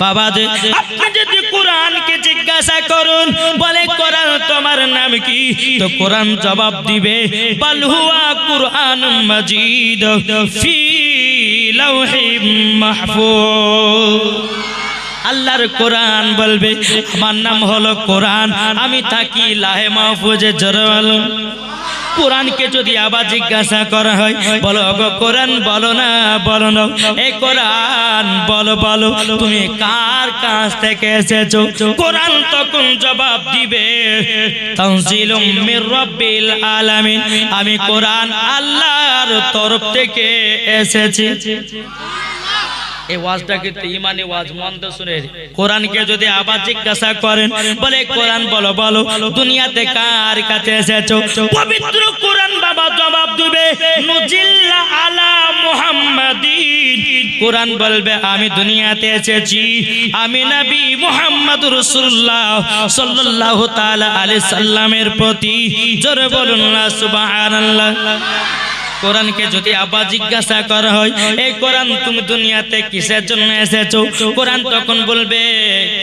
বাবা যে আপনি যদি কোরআনকে জিজ্ঞাসা করুন বলে কোরআন তোমার নাম কি? তো কোরআন জবাব দিবে বল হুয়া কুরআন মাজিদ ফি লাউহি মাহফুজ। আল্লাহর কোরআন বলবে আমার নাম হলো কোরআন আমি থাকি লাহে মাহফুজে জোরে কোরআনকে যদি আবার জিজ্ঞাসা করা হয়, বলো গো, কোরআন বলো না বলো না। এ কোরআন, বলো বলো, তুমি কার কাছ থেকে এসেছ? কোরআন তখন জবাব দিবে, তানজিলুম মির রাব্বিল আলামিন। আমি কোরআন আল্লাহর তরফ থেকে এসেছি। যদি আবার জিজ্ঞাসা করেন, বলে, কোরআন বলো দুনিয়াতে কার কাছে বলবে, আমি দুনিয়াতে এসেছি। আমি নবী মুহাম্মদ রাসূলুল্লাহ সাল্লাল্লাহু তাআলা সাল্লামের প্রতি। জোরে বলুন না, সুবহানাল্লাহ। কোরআনকে যদি আবার জিজ্ঞাসা করা হয়, এই কোরআন তুমি দুনিয়াতে কিসের জন্য এসেছ? কোরআন তখন বলবে,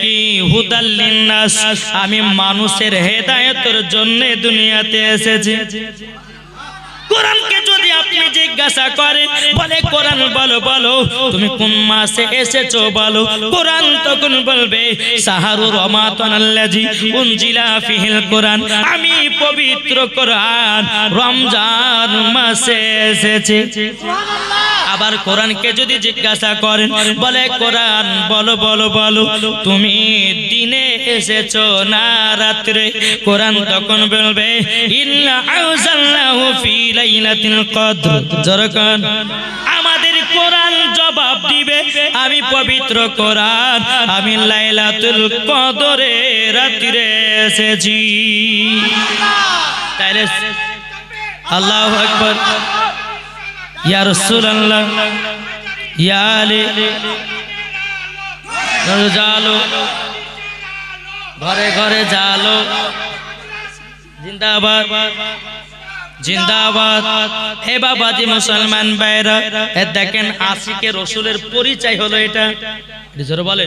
কি হুদাল্লিনাস আমি মানুষের হেদায়েতের জন্য দুনিয়াতে এসেছি। কোরআনকে যদি আপনি জিজ্ঞাসা করেন, বলে, কোরআন বলো বলো, তুমি কোন মাসে এসেছ বলো? কোরআন তখন বলবে, সাহারু আল্লাজি উনজিলা ফিহিল কোরআন। আমি পবিত্র কোরআন রমজান মাসে এসেছি। আবার কোরআনকে যদি জিজ্ঞাসা করেন, বলে, কোরআন বলো বলো বলো, তুমি দিনে এসেছ না রাত্রে? কোরআন তখন বলবে, ইন্না আউজাল্লাহু ফি লাইলাতিল কদর। জরকান। আমাদের কোরআন জবাব দিবে, আমি পবিত্র কোরআন, আমি লাইলাতুল কদরে রাত্রে এসেছি। তাইলে আল্লাহু আকবার। ইয়া রাসূলুল্লাহ, ইয়া আলী। জালো। ঘরে ঘরে জালো। জিন্দাবাদ। জিন্দাবাদ। হে বাবাজি মুসলমান ভাইরা দেখেন আশিকে রসুলের পরিচয় হলো এটা। বলে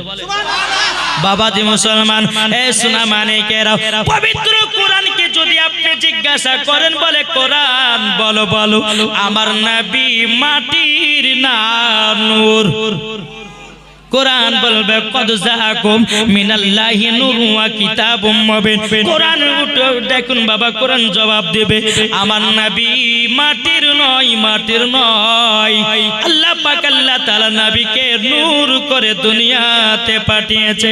বাবাজি মুসলমান, এ সোনা মানিকেরা পবিত্র কোরআনকে যদি আপনি জিজ্ঞাসা করেন, বলে কোরআন, বলো বলো, আমার নবী মাটির না নূর। কোরআন বলবে, কদ জাহাকুম মিনাল্লাহি নূরুন ওয়া কিতাবুম মুবিন। কোরআন উঠো, দেখুন বাবা, কোরআন জবাব দেবে, আমার নবী মাটির নয় মাটির নয়। আল্লাহ পাক আল্লাহ তাআলা নবীকে নূর করে দুনিয়াতে পাঠিয়েছে।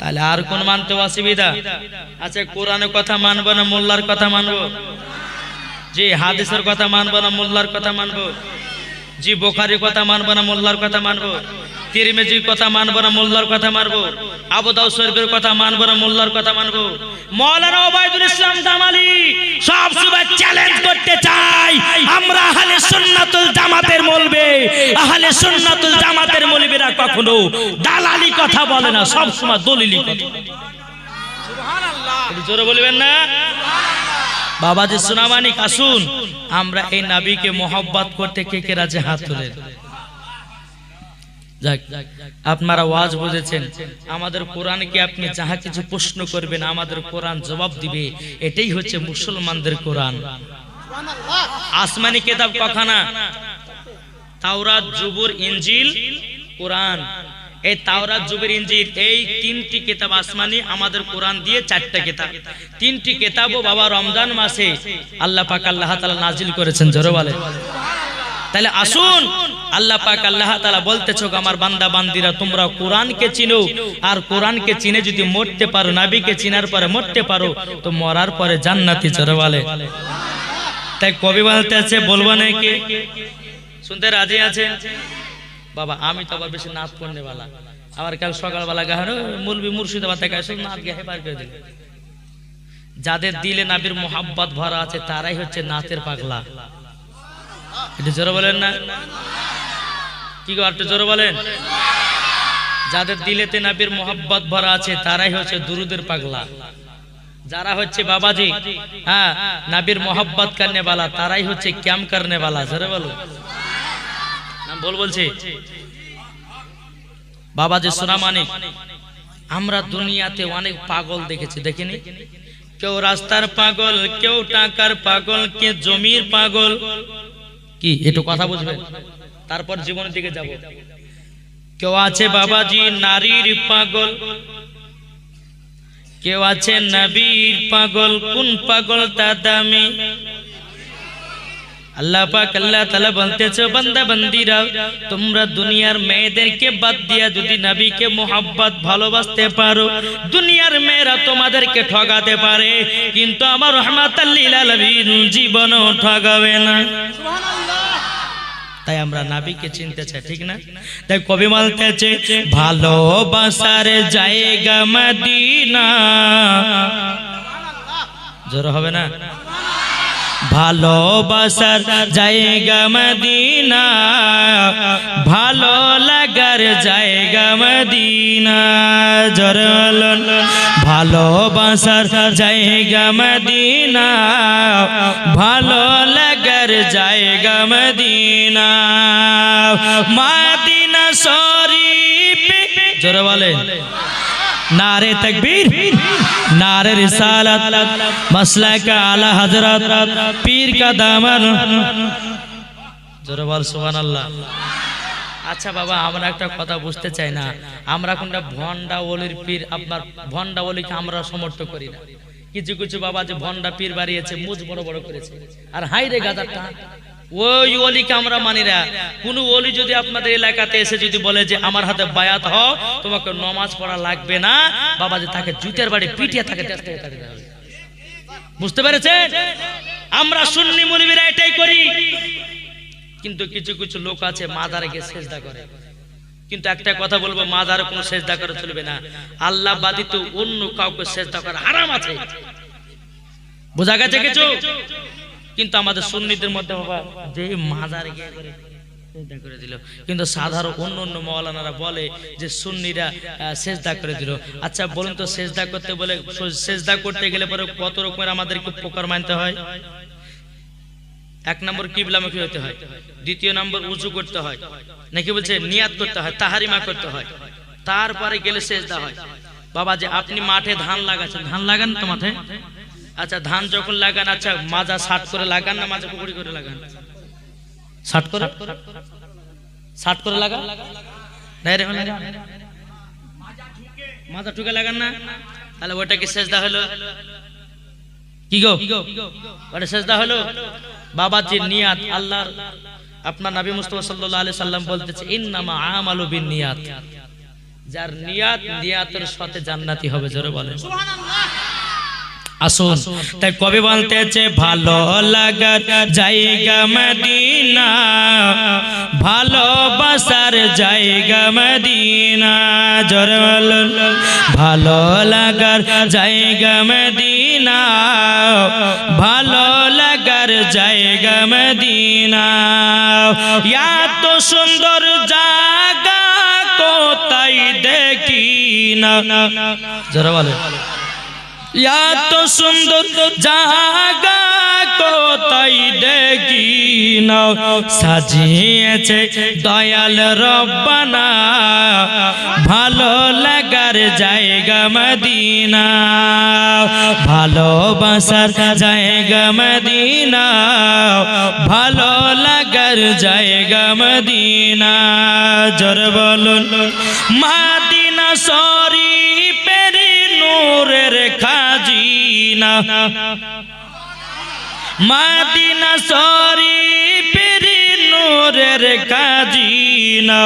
তাহলে আর কোন মানতে অসুবিধা? আচ্ছা কোরআনের কথা মানবো না মোল্লার কথা মানবো? জি, হাদিসের কথা মানবো না মোল্লার কথা মানবো? জি, বোখারির কথা মানবো না মোল্লার কথা মানবো? তিরমিজির কথা মানবো না মোল্লার কথা মানবো। আবু দাউদ শরীফের কথা মানবো না মোল্লার কথা মানবো। মাওলানা ওবাইদুল ইসলাম জামালি সব সময় চ্যালেঞ্জ করতে চাই। আমরা আহলে সুন্নাতুল জামাতের মলবে। আহলে সুন্নাতুল জামাতের মলবেরা কখনো দালালি কথা বলে না সব সময় দলিলি কথা। একটু জোরে বলবেন না? বাবাজি সোনামানিক আসুন। আমরা এই নাবিকে মোহব্বত করতে কে কে রাজে হাত তুলে আপনারা ওয়াজ বুঝেছেন। আমাদের কোরআনকে আপনি যাহা কিছু প্রশ্ন করবেন, আমাদের কোরআন জবাব দিবে। এটাই হচ্ছে মুসলমানদের কোরআন। আসমানি কেতাব কখানা? তাওরাত জুবুর ইনজিল, কোরআন। এই তাওরাত জুবের ইঞ্জির এই তিনটি কিতাব আসমানি আমাদের কোরআন দিয়ে চারটা কিতাব। তিনটি কিতাবও বাবা রমজান মাসে আল্লাহ পাক আল্লাহ তাআলা নাজিল করেছেন, জোরে বলে তাহলে আসুন। আল্লাহ পাক আল্লাহ তাআলা বলতেছো গো আমার বান্দা বান্দিরা তোমরা কোরআনকে চিনো। আর কোরআনকে চিনে যদি মরতে পারো নবীকে চিনার পরে মরতে পারো তো মরার পরে জান্নাতি জোরে তাই কবি বলতে আছে বলব নাকি শুনতে রাজি আছে বাবা আমি তো আবার বেশি নাচ পড়নে বালা। আবার কাল সকালবেলা গাহার মুলবি মুর্শিদাবাদ থেকে আসে নাচ গেহে পার করে দিল। যাদের দিলে নাবির মোহাব্বত ভরা আছে তারাই হচ্ছে নাচের পাগলা। একটু জোরে বলেন না। কি গো, একটু জোরে বলেন? যাদের দিলেতে নাবির মোহাব্বত ভরা আছে, তারাই হচ্ছে দুরুদের পাগলা। যারা হচ্ছে বাবাজি হ্যাঁ নাবির মোহাব্বত করনে বালা তারাই হচ্ছে ক্যাম করনে বালা জোরে বলো নাম বল বলছি। বাবাজি সোনামানিক, আমরা দুনিয়াতে অনেক পাগল দেখেছি, দেখিনি? কেউ রাস্তার পাগল, কেউ টাকার পাগল, কে জমির পাগল কি? একটু কথা বুঝবেন তারপর জীবনের দিকে যাব। কেউ আছে বাবাজি, নারীর পাগল। কেউ আছে নবীর পাগল, কোন পাগল তা দামি? আল্লাহ পাক আল্লাহ তাআলা বলতেছে, বান্দা, বান্দিরা, তোমরা দুনিয়ার মেয়েদেরকে বাদ দিয়া যদি নবীকে মোহাব্বত ভালোবাসতে পারো, দুনিয়ার মেয়েরা তোমাদেরকে ঠগাতে পারে। কিন্তু আমার রহমাতাল লিল আলামিন জীবনও ঠগাবে না। তাই আমরা নাবিকে চিনতে চাই, ঠিক না? তাই কবি বলতেছে, ভালোবাসার জায়গা মদিনা। জোর হবে না? ভালোবাসার জায়গা মদিনা। ভালো লাগার জায়গা মদিনা। জরল ভালোবাসার জায়গা মদিনা। ভালো লাগার জায়গা মদিনা। মাদিনা শরীফ জোরে বলে নারে তকবীর, নারে রিসালাত মাসলা কা আলা হযরত, পীর কা দামান। জোরে বল, সুবহানাল্লাহ। আচ্ছা বাবা, আমরা একটা কথা বুঝতে চাই না। আমরা কোনটা ভন্ডা ওলির পীর, আপনার ভন্ডা ওলিকে আমরা সমর্থন করি না। কিছু কিছু বাবা যে ভন্ডা পীর বাড়িয়েছে, মুজ বড় বড় করেছে। আর হাই রে গাদারটা ওই অলিকে আমরা মানি না। কোন অলি যদি আপনাদের এলাকাতে এসে যদি বলে যে আমার হাতে বায়াত হও, তোমাকে নমাজ পড়া লাগবে না। বাবা যে তাকে জুতের বাড়ি পিটিয়ে হবে। বুঝতে পেরেছেন? আমরা সুন্নি মুনিবিরা এটাই করি। কিন্তু কিছু কিছু লোক আছে মাদারে গিয়ে সেজদা করে। কিন্তু একটা কথা বলব মাদারে কোনো চেষ্টা করে চলবে না। আল্লাহ বাদিত অন্য কাউকে চেষ্টা করা হারাম আছে। বোঝা গেছে কিছু? কিন্তু আমাদের সুন্নিদের মধ্যে বাবা, যে মাজার গিয়ে করে দিল। কিন্তু সাধারণ অন্য অন্য মৌলানারা বলে যে সুন্নিরা সেজদা করে দিল। আচ্ছা বলুন তো, সেজদা করতে বলে, সেজদা করতে গেলে পরে কত রকমের আমাদেরকে প্রকার মানতে হয়? এক নম্বর কিবলামুখী হতে হয়। দ্বিতীয় নম্বর উঁচু করতে হয়। নাকি বলছে নিয়াত করতে হয়, তাহারিমা করতে হয়। তারপরে গেলে সেজদা হয়। বাবা, যে আপনি মাঠে ধান লাগাচ্ছেন, ধান লাগান তো মাঠে? আচ্ছা ধান যখন লাগান আচ্ছা মাজা ষাট করে লাগান না মাজা পুকুরি করে লাগান? ষাট করে? ষাট করে লাগান? মাজা ঠুকে লাগান না? তাহলে ওটা কি সেজদা হলো? কি গো? ওটা সেজদা হলো? বাবাজির নিয়াত আল্লাহর, আপনার নবী মুস্তফা সাল্লাল্লাহু আলাইহি সাল্লাম বলতেছে, ইন্নামা আমালু বিন নিয়াত। যার নিয়াত, নিয়াতের সাথে জান্নাতি হবে, জোরে বলেন। আসুন। তাই কবি বলতেছে, ভালো লাগার জায়গা মদিনা ভালোবাসার জায়গা মদিনা, জোরে ভালো লাগার জায়গা মদিনা, ভালো লাগার জায়গা মদিনা। এত সুন্দর জায়গা কোথায় দেখি না? জোরে এত সুন্দর জায়গা কোথায় দেখি না সাজিয়েছে দয়াল রব্বানা, ভালো লাগার জায়গা মদিনা ভালোবাসার জায়গা মদিনা, ভালো লাগার জায়গা মদিনা। জোর বলুন, মাদিনা সরি পেরি নূরের খাজিনা মাদিনা। শরীফের নূরের কাজিনা।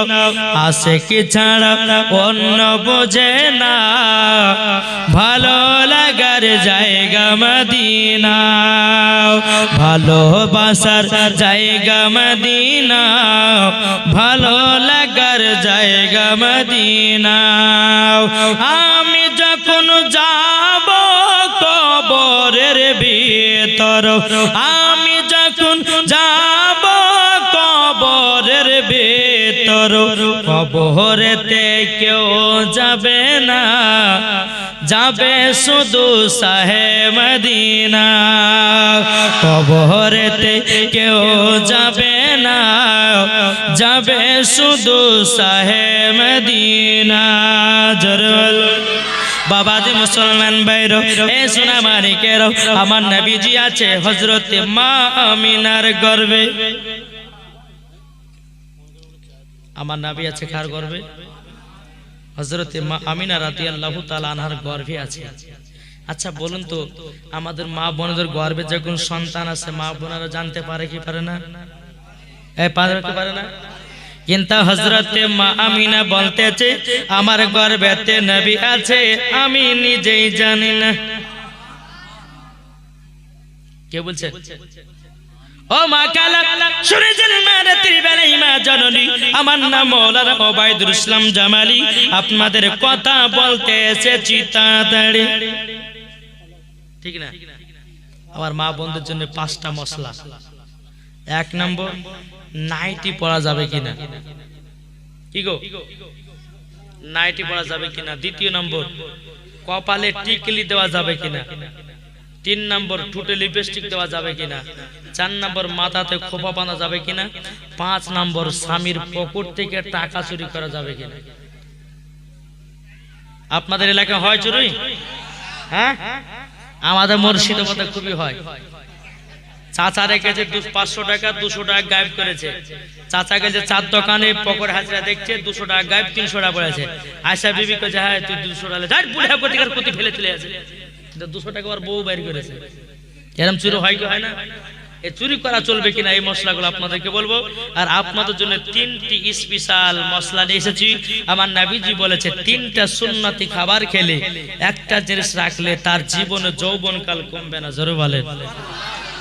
আসে কি ছাড়া অন্য বোঝে না। ভালো লাগার জায়গা মদিনা। ভালোবাসার জায়গা মদিনা। ভালো লাগার জায়গা মদিনা। ভিতর আমি যখন যাব কবরের ভিতর, কবরেতে কেউ যাবে না। যাবে শুধু সাহে মদিনা। কবরেতে কেউ যাবে না। যাবে শুধু সাহে মদিনা। জরুল বাবাজি মুসলমান বাইর এ সোনা মানিকের আমার নবীজি আছে হজরতে মা আমিনার গর্বে। আমার নবী আছে কার গর্বে? হজরতে মা আমিনা রাতি আল্লাহ তালা আনহার গর্ভে আছে। আচ্ছা বলুন তো, আমাদের মা বোনদের গর্বে যখন সন্তান আছে, মা বোনেরা জানতে পারে কি পারে না? পারে পারে না? কিন্তু হজরতে মা আমিনা বলতেছে, আমার গর্বেতে নবী আছে, আমি নিজেই জানি না। কে বলছে? ও মা কালা, শুনেছেন মা রাত্রি বেলায় মা জননী? আমার নাম মৌলানা ওবায়দুল ইসলাম জামালি। আপনাদের কথা বলতে এসেছি তাড়াতাড়ি। ঠিক না? আমার মা বন্ধুর জন্য পাঁচটা মশলা। এক নম্বর নাইটি পরা যাবে কিনা? কি গো? নাইটি পরা যাবে কিনা? দ্বিতীয় নম্বর, কপালে টিকলি দেওয়া যাবে কিনা? তিন নম্বর, ঠুটে লিপস্টিক দেওয়া যাবে কিনা? চার নম্বর, মাথাতে খোপা বাঁধা যাবে কিনা? পাঁচ নম্বর, স্বামীর পকেট থেকে টাকা চুরি করা যাবে কিনা? আপনাদের এলাকা হয় চুরি? হ্যাঁ? আমাদের মুর্শিদের মধ্যে খুবই হয়। চাচা রেখেছে পাঁচশো টাকা, দুশো টাকা গায়েব করেছে। চাচা গেছে চার দোকানে, পকেট হাজিরা দেখছে, দুশো টাকা গায়েব, তিনশো টাকা পড়েছে। আয়সা বিবি কয়েছে হ্যাঁ তুই দুশো টাকা প্রতি ফেলে চলে আছে দুশো টাকা আর বউ বাইর করেছে। এরম চুরি হয় কি হয় না? এ চুরি করা চলবে কিনা এই মশলাগুলো আপনাদেরকে বলব। আর আপনাদের জন্য তিনটি স্পেশাল মশলা নিয়ে এসেছি। আমার নাবিজি বলেছে, তিনটা সুন্নতি খাবার খেলে একটা জিনিস রাখলে তার জীবনে যৌবনকাল কমবে না, জোরে বলেন।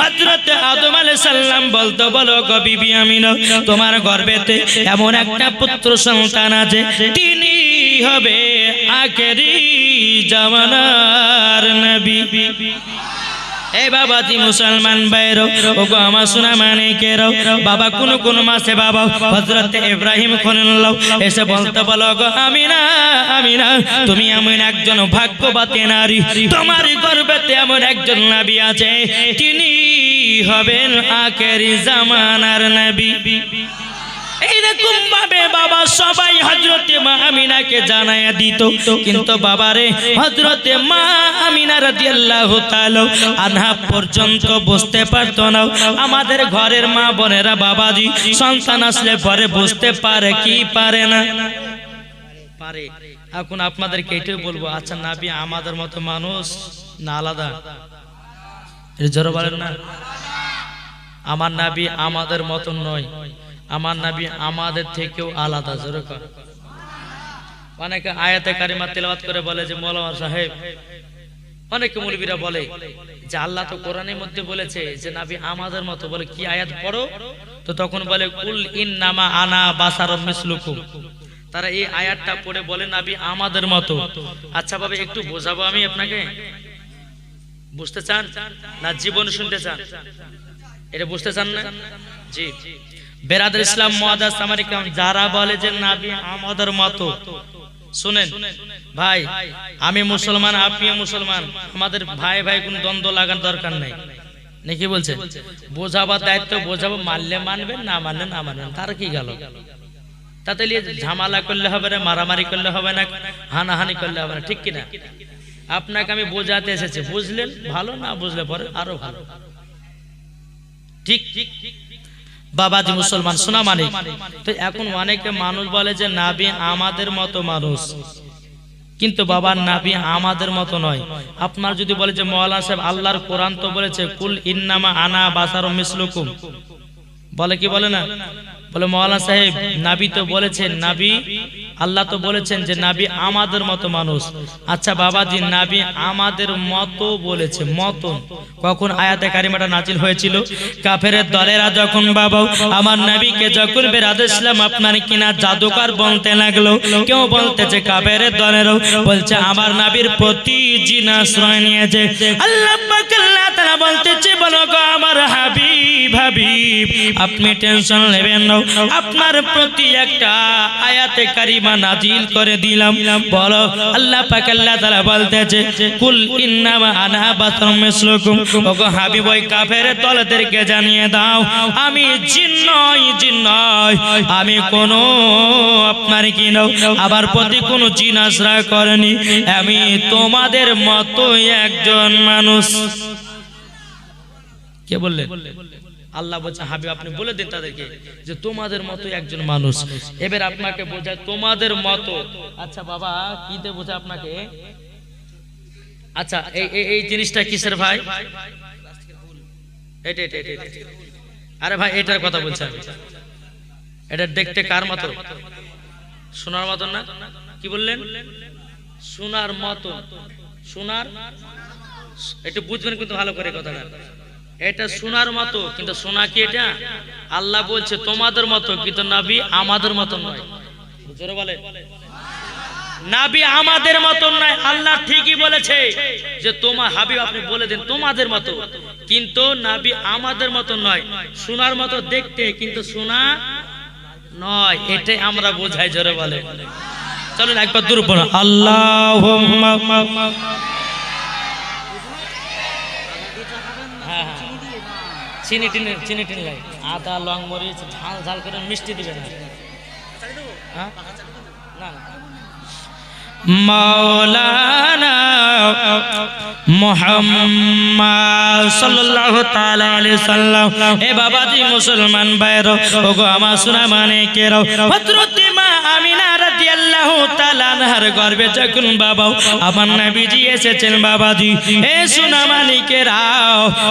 হজরতে আদম আলাইহিস সালাম বলতো, বলো গো বিবি আমিনা, তোমার গর্ভেতে এমন একটা পুত্র সন্তান আছে, তিনি হবে আখেরি জামানার নবী। এই বাবাজি মুসলমান বাইর আমার সোনা মানে বাবা কোন কোন মাসে বাবা, হযরত ইব্রাহিম খলিলুল্লাহ এসে বলতে, বলো গো আমিনা আমিনা, তুমি এমন একজন ভাগ্যবতী নারী, তোমার গর্ভেতে এমন একজন নবী আছে, তিনি হবেন আখেরি জামানার নবী। ভাবে বাবা সবাই হজরতে মা আমিনাকে জানায়া দিত। কিন্তু বাবারে হজরতে মা আমিনা আনহা পর্যন্ত বুঝতে পারতো না। আমাদের ঘরের মা বোনেরা বাবাজি, সন্তান আসলে পরে বুঝতে পারে কি পারে না? পারে। এখন আপনাদেরকে এটাই বলব আচ্ছা নাবি আমাদের মতো মানুষ না আলাদা। এটা বলেন না। আমার নাবি আমাদের মতন নয়। আমার নাবি আমাদের থেকেও আলাদা, জোরে অনেকে আয়াতে কারিমা তেলাওয়াত করে বলে যে, মৌলানা সাহেব, অনেকে মৌলবীরা বলে যে, আল্লাহ তো কোরআনের মধ্যে বলেছে যে, নাবি আমাদের মতো বলে, কি আয়াত পড়ো? তো তখন বলে, কুল ইন নামা আনা বাসার তারা এই আয়াতটা পড়ে বলে, নাবি আমাদের মতো। আচ্ছা ভাবে একটু বোঝাবো আমি আপনাকে? বুঝতে চান? না, জীবন শুনতে চান? এটা বুঝতে চান না? জি। বেরাদের ইসলাম মুআদ্দাস সামারিকাম যারা বলে যে নাবি আমাদের মতো। শুনেন, ভাই, আমি মুসলমান আপনি মুসলমান। আমাদের ভাই ভাই কোন দ্বন্দ্ব লাগার দরকার নাই। নাকি বলছে? বোঝাবার দায়িত্ব বোঝাবো, মানলে মানবেন, না মানলে না মানবেন, তার কি গেল? তাতে ঝামেলা করলে হবে না, মারামারি করলে হবে না, হানাহানি করলে হবে না, ঠিক কিনা? আপনাকে আমি বোঝাতে এসেছি। বুঝলেন? ভালো না বুঝলে পরে আরও ভালো। ঠিক ঠিক বাবাজি মুসলমান শোনা মানে তো এখন অনেকে মানুষ বলে যে, নাবি আমাদের মতো মানুষ। কিন্তু বাবার নাবি আমাদের মতো নয়। আপনার যদি বলে যে মৌলানা সাহেব আল্লাহর কোরআন তো বলেছে, কুল ইন্নামা আনা বাসার মিসলুকুম। বলে কি বলে না? বলে মৌলানা সাহেব, নাবি তো বলেছেন নাবি আল্লাহ তো বলেছেন যে নাবি আমাদের মতো মানুষ। আচ্ছা বাবাজি, নাবি আমাদের মতো বলেছে মতো কখন আয়াতে কারিমাটা নাজিল হয়েছিল? কাফেরের দলেরা যখন, বাবা, আমার নাবিকে যখন বেরাদ ইসলাম আপনার কিনা জাদুকর বলতে লাগল, কেউ বলতেছে কাফেরের দলেরও বলছে, আমার নাবির প্রতি জিন আশ্রয় নিয়েছে। আল্লাহ তাআলা বলতেছে, বলো গো আমার হাবিব হাবিব, আপনি টেনশন নেবেন আপনার প্রতি একটা আয়াতে কারিমা নাজিল করে দিলাম। বলো, আল্লাহ পাক আল্লাহ তাআলা বলতেছে, কুল ইন্নামা আনা বাসারুম মিসলুকুম। ওগো হাবিব, ওই কাফের দলদেরকে জানিয়ে দাও, আমি জিন নই জিন নই। আমি কোন আপনার কি নাও। আবার প্রতি কোন জিন আশ্রয় করেনি। আমি তোমাদের মতোই একজন মানুষ। কে বললেন? আল্লাহ বলছে, হাবিব, আপনি বলে দিন তাদেরকে যে তোমাদের মতো একজন মানুষ। এবার আপনাকে বোঝায় তোমাদের মতো। আচ্ছা বাবা, কি দিয়ে বোঝায় আপনাকে? আচ্ছা এই এই- জিনিসটা কিসের ভাই? এটা এটা এটা। আরে ভাই, এটার কথা বলছি এটা দেখতে কার মতো? সোনার মতন না? কি বললেন? সোনার মতন সোনার? একটু বুঝবেন কিন্তু ভালো করে কথাটা। এটা সোনার মতো, কিন্তু সোনা কি এটা? আল্লাহ বলছে, তোমাদের মতো, কিন্তু নাবি আমাদের মতন নয়। জোরে নাবি আমাদের মতন নয়, আল্লাহ ঠিকই বলেছে যে তোমার হাবিব আপনি বলে দেন তোমাদের মতো। কিন্তু নাবি আমাদের মতো নয় সোনার মতো দেখতে কিন্তু সোনা নয়, এটাই আমরা বোঝাই, জোরে বলে চলুন একবার দূর আল্লাহ চিনি টিনি চিনি টিনি লাই আদা, লং মরিচ, ঝাল ঝাল করে মিষ্টি দিবেন হ্যাঁ? না ওগো আমার শোনা মানে কেরো আমিনা আনহার গর্ভে যখন বাবা আমার নবীজি এসেছেন বাবাজি, এ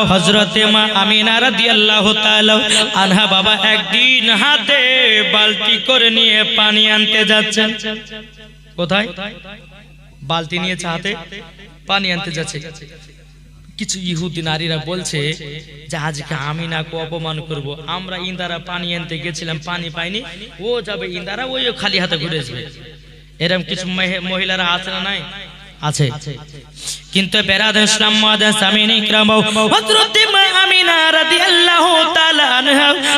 হযরত মা আমিনা রাদিয়াল্লাহু তাআলা আনহা বাবা একদিন হাতে বালতি করে নিয়ে পানি আনতে যাচ্ছেন। কোথায়? বালতি পানি আনতে যাচ্ছে। কিছু ইহুদি নারীরা বলছে যে, আজকে আমি না অপমান করব। আমরা ইন্দারা পানি আনতে গেছিলাম, পানি পাইনি। ও যাবে ইন্দারা, ওইও খালি হাতে ঘুরে আসবে। এরকম কিছু মহে- মহিলারা আছে না নাই? আছে। কিন্তু আমিনা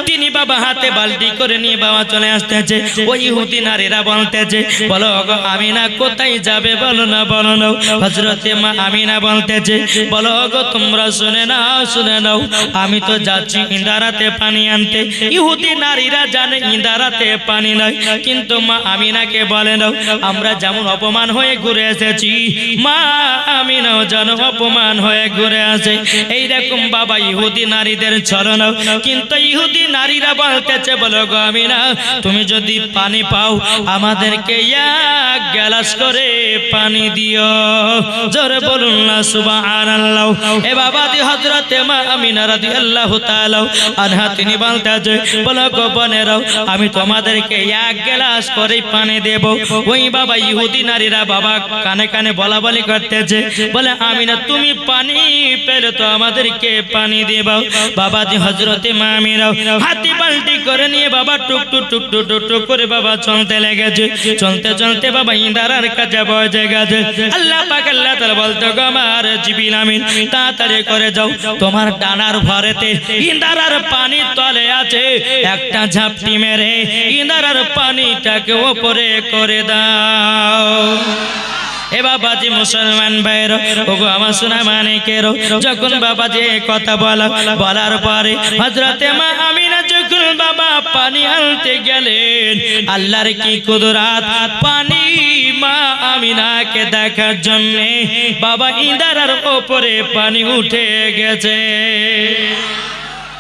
তিনি বাবা হাতে বালতি করে নিয়ে বাবা চলে আসতেছে। ওই ইহুদি নারীরা বলতেছে, বলো গো আমিনা কোথায় যাবে বলো না বলো না। হযরত মা আমিনা বলতেছে, বলো গো তোমরা শুনে নাও শুনে নাও। আমি তো যাচ্ছি ইন্দারাতে পানি আনতে। ইহুদি নারীরা জানে ইন্দারাতে পানি নাই, কিন্তু মা আমিনাকে বলে নাও, আমরা যেমন অপমান হয়ে ঘুরে এসেছি, মা আমিনাও যেন অপমান হয়ে ঘুরে আসে। এইরকম বাবা ইহুদি নারীদের ছলন কিন্তু ইহুদি নারীরা বলতেছে, বলো গো আমিনা, তুমি যদি পানি পাও, আমাদেরকে এক গ্লাস করে পানি দিও। জোরে বলুন না, সুবহানাল্লাহ। এ বাবা দি হযরতে মা আমিনা রাদিয়াল্লাহু তাআলা আনহা, তিনি বলতেছে, বলো গো বোনেরাও আমি তোমাদেরকে এক গ্লাস করে পানি দেব। ওই বাবা ইহুদি নারীরা বাবা কানে কানে বলা বলি করতেছে বলে আমি না তুমি পানি পেলে তো আমাদেরকে পানি দেবাও বাবাজি হজরতে মা আমিনাও হাতি বালতি করে নিয়ে বাবা টুক টুক টুক টুক টুক টুক করে বাবা চলতে লেগেছে। চলতে চলতে বাবা ইন্দারার কাছে পৌঁছে গেছে। আল্লাহ পাক, আল্লাহ তাআলা বলতো, গো আমার জিবিল আমিন, তাড়াতাড়ি করে যাও। তোমার ডানার ভরেতে ইন্দারার পানি তলে আছে। একটা ঝাপটি মেরে ইন্দারার পানিটাকে ওপরে করে দাও। এ বাবাজি মুসলমান ভাইর ওগো আমার সোনা মানিকের যখন বাবাজি কথা বলা, বলার পরে হজরতে মা আমিনা যখন বাবা পানি আনতে গেলেন, আল্লাহর কি কুদরাত? পানি মা আমিনাকে দেখার জন্য বাবা ইন্দারার ওপরে পানি উঠে গেছে।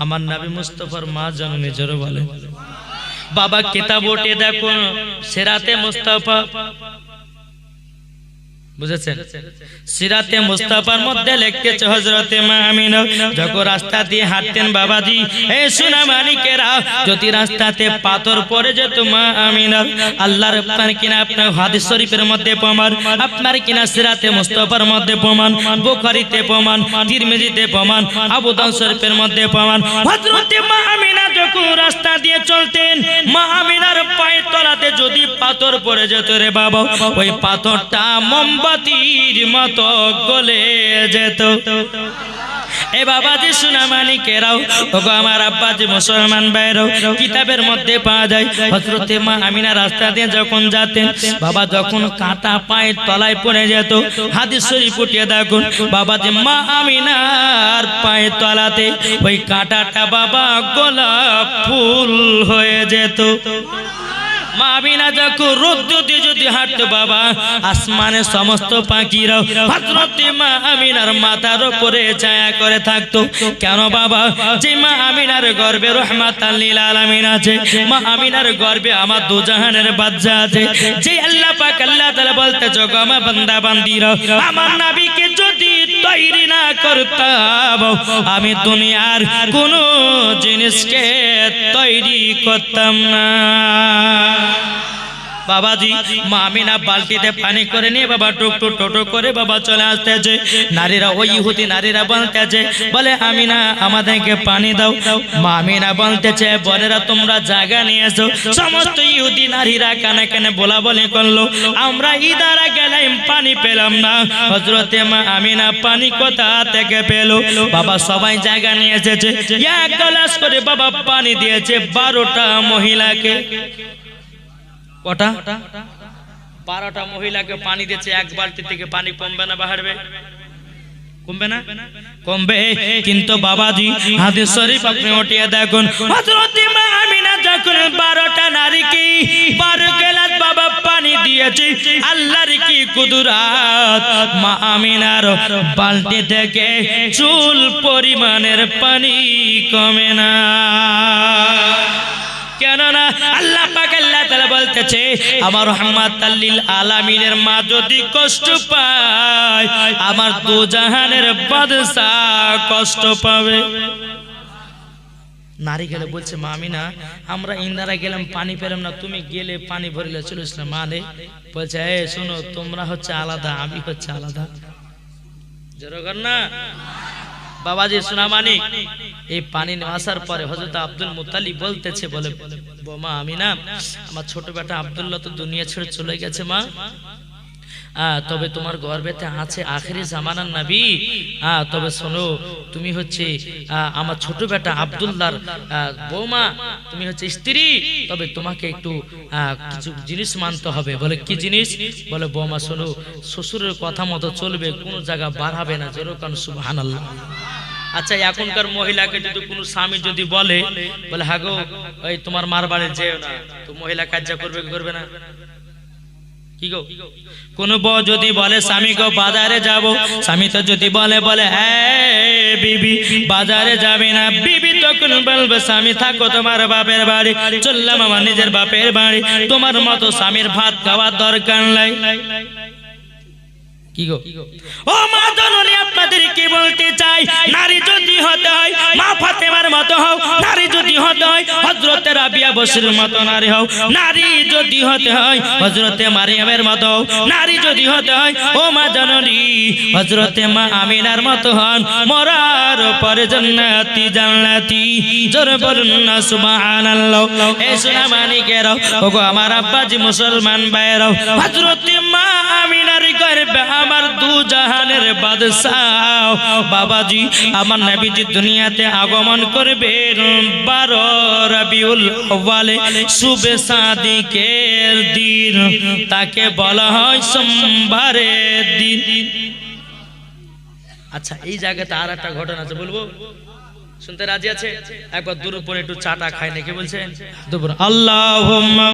আমার নাবি মুস্তফার মা জননী জোরে বলে বাবা কিতাব ওটে দেখো সেরাতে মুস্তাফা সিরাতে মুস্তাফার মধ্যে আমিনা। যখন রাস্তা দিয়ে হাঁটতেন পাথর যেত মা আপনার কিনা মধ্যে প্রমাণ কিনা সিরাতে মধ্যে প্রমাণ তিরমিজিতে প্রমাণ, আবু শরীফের মধ্যে প্রমাণ। যখন রাস্তা দিয়ে চলতেন, মা আমিনার পায়ের তলাতে যদি পাথর পড়ে যেত রে বাবা, ওই পাথরটা মোমবাতির মতো গলে যেত। এ বাবাজি সুনামানি কেরাও ওগো আমার আব্বাজি মুসলমান বাইরও কিতাবের মধ্যে পাওয়া যায়, হযরতে মা আমিনা রাস্তা দিয়ে যখন যেতেন, বাবা যখন কাঁটা পায়ের তলায় পড়ে যেত, হাদিস শরীফ উঠিয়ে দেখুন, বাবাজি মা আমিনার পায়ের তলাতে ওই কাঁটাটা বাবা গোলাপ ফুল হয়ে যেত। মা আমিনা যখন রোদ্র যদি হাঁটতো বাবা, আসমানের সমস্ত পাখিরাও হযরতে মা আমিনার মাথার উপরে ছায়া করে থাকতো। কেন বাবা? যে মা আমিনার গর্বে রহমাতাল লিল আলামিন আছে, মা আমিনার গর্বে আমার দুজাহানের বাচ্চা আছে। যে আল্লাহ পাক আল্লাহ তাআলা বলতে যোগ বান্দা বান্দিরা আমার নবীকে যদি তৈরি না করতাম। আমি দুনিয়ার কোন জিনিসকে তৈরি করতাম না। বাবাজি, মা আমিনা বালতিতে পানি করে নিয়ে বাবা টুক টুক টোটো করে বাবা চলে আসতেছে। নারীরা ওই ইহুদি নারীরা বলতেছে, বলে, আমিনা, আমাদেরকে পানি দাও। মা আমিনা বলতেছে বলেরা তোমরা জায়গা নিয়ে এসো সমস্ত ইহুদি নারীরা কানে কানে বলা বলি করল। আমরা ইদারা গেলাম, পানি পেলাম না। হজরতে মা আমিনা পানি কোথা থেকে পেল? বাবা সবাই জায়গা নিয়ে এসেছে। এক গ্লাস করে বাবা পানি দিয়েছে বারোটা মহিলাকে। কটা? বারোটা মহিলাকে পানি দিয়েছে এক বালতি থেকে পানি কমবে না বাড়বে কমবে না? কমবে কিন্তু বাবাজি হাদিস শরীফ আপনি উঠিয়ে দেখুন। হযরত আমিনা যখন 12টা নারীকে 12 গেলাস বাবা পানি দিয়েছে আল্লাহর কি কুদরাত? মা আমিনার বালতি থেকে চুল পরিমাণের পানি কমে না। কেননা আল্লাহ তাআলা বলতেছে, আমার রহমাতাল লিল আলামিনের মা যদি কষ্ট পায়, আমার দু জাহানের বাদশা কষ্ট পাবে। নারী গেলে বলছে, মা আমি না আমরা ইন্দারা গেলাম, পানি পেলাম না, তুমি গেলে পানি ভরিলে, চলে আসলাম। মানে বলছে, এ, শোনো, তোমরা হচ্ছে আলাদা, আমি হচ্ছে আলাদা। জোরগর না। বাবাজি সোনামানি। এই পানি আসার পরে হজরত আব্দুল মুতালি বলতেছে, বলে, বোমা আমি না আমার ছোট বেটা আব্দুল্লাহ তো দুনিয়া ছেড়ে চলে গেছে মা। তবে তোমার গর্বেতে আছে আখেরি জামানার নবী। তবে শোনো তুমি হচ্ছে আমার ছোট বেটা আব্দুল্লাহর আহ, বৌমা তুমি হচ্ছে স্ত্রী তবে তোমাকে একটু কিছু জিনিস মানতে হবে। বলে কি জিনিস? বলে বৌমা শোনো শ্বশুরের কথা মতো চলবে কোনো জায়গা বার হবে না যেরকম সুবহানাল্লাহ। আচ্ছা এখনকার মহিলাকে যদি কোনো স্বামী যদি বলে বলে হাগো ওই তোমার মার বাড়ি যেও না তো মহিলা কাজ করবে করবে না? কোন বউ যদি বলে, স্বামী গো, বাজারে যাব? স্বামী তো যদি বলে বলে হ্যাঁ বিবি, বাজারে যাবি না। বিবি তখন বলবে, স্বামী, থাকো তোমার বাপের বাড়ি। চললাম আমার নিজের বাপের বাড়ি। তোমার মতো স্বামীর ভাত খাওয়ার দরকার নাই। ও মা আপনাদের কি বলতে চাই? নারী যদি হতে হয়, মা মতো নারী যদি হতে হয় নারী যদি হতে হয় মারিয়ামের মতো নারী যদি হতে হয়, ও মা মা আমিনার মতো হন। মরার পরে জান্নাতি না আমার আব্বাজি মুসলমান ভাইরাও হযরতে মা আমিনার গর্বে আমার দু জাহানের বাদশাহ। বাবাজি, আমার নবীজি দুনিয়াতে আগমন করবেন বারো রবিউল শুভে সাদিকের দিন। তাকে বলা হয় সোমবারের দিন। আচ্ছা এই জায়গাতে আর একটা ঘটনা আছে, বলব? শুনতে রাজি আছে? একবার দূর উপরে একটু চাটা খায় নাকি বলছেন আল্লাহ